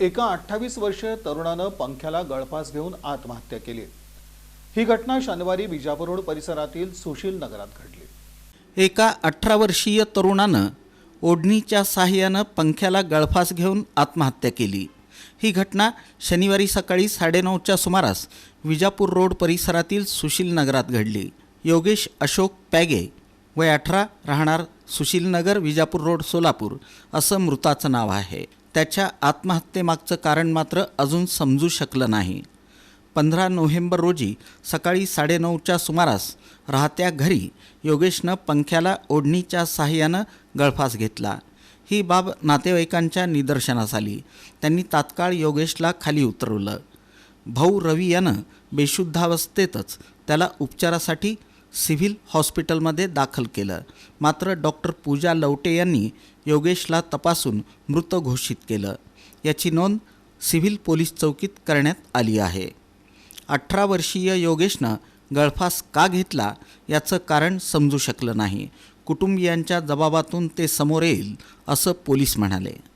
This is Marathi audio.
एका अठ्ठावीस वर्षीय तरुणानं पंख्याला गळफास घेऊन आत्महत्या केली. ही घटना शनिवारी विजापूर रोड परिसरातील सुशील नगरात घडली. एका अठरा वर्षीय तरुणानं ओढणीच्या सहाय्यानं पंख्याला गळफास घेऊन आत्महत्या केली. ही घटना शनिवारी सकाळी साडेनऊच्या सुमारास विजापूर रोड परिसरातील सुशील नगरात घडली. योगेश अशोक पॅगे वय अठरा राहणार सुशीलनगर विजापूर रोड सोलापूर असं मृताचं नाव आहे. त्याच्या आत्महत्येमागचं कारण मात्र अजून समजू शकलं नाही. पंधरा नोव्हेंबर रोजी सकाळी साडेनऊच्या सुमारास राहत्या घरी योगेशनं पंख्याला ओढणीच्या साहाय्यानं गळफास घेतला. ही बाब नातेवाईकांच्या निदर्शनास आली. त्यांनी तात्काळ योगेशला खाली उतरवलं. भाऊ रवी यानं बेशुद्धावस्थेतच त्याला उपचारासाठी सिव्हिल हॉस्पिटलमध्ये दाखल केलं. मात्र डॉक्टर पूजा लवटे यांनी योगेशला तपासून मृत घोषित केलं. याची नोंद सिव्हिल पोलीस चौकीत करण्यात आली आहे. अठरा वर्षीय योगेशनं गळफास का घेतला याचं कारण समजू शकलं नाही. कुटुंबियांच्या जबाबातून ते समोर येईल असं पोलीस म्हणाले.